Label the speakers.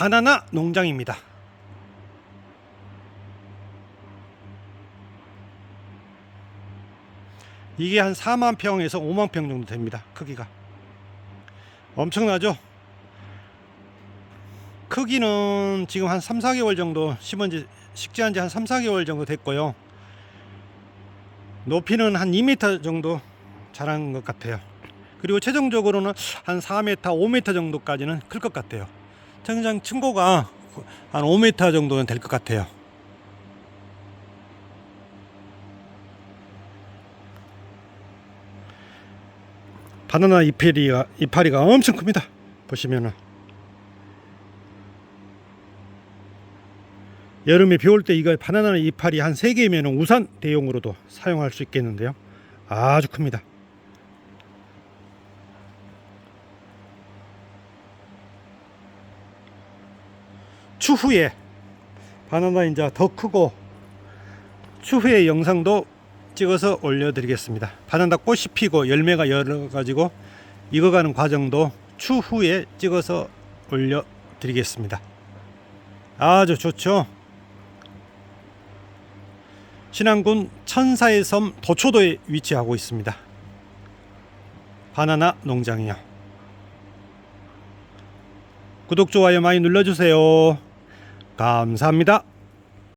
Speaker 1: 바나나 농장입니다. 이게 한 4만 평에서 5만 평 정도 됩니다. 크기가. 엄청나죠? 크기는 지금 한 3, 4개월 정도 심은 지 식재한 지 한 3, 4개월 정도 됐고요. 높이는 한 2m 정도 자란 것 같아요. 그리고 최종적으로는 한 4m, 5m 정도까지는 클 것 같아요. 성장 층고가 한 5m 정도는 될 것 같아요. 바나나 이파리가 이파리가 엄청 큽니다. 보시면은 여름에 비 올 때 이거 바나나 이파리 한 3개면 우산 대용으로도 사용할 수 있겠는데요. 아주 큽니다. 추후에 바나나 이제 더 크고 추후에 영상도 찍어서 올려드리겠습니다. 바나나 꽃이 피고 열매가 열어가지고 익어가는 과정도 추후에 찍어서 올려드리겠습니다. 아주 좋죠. 신안군 천사의 섬 도초도에 위치하고 있습니다. 바나나 농장이요. 구독, 좋아요 많이 눌러주세요. 감사합니다.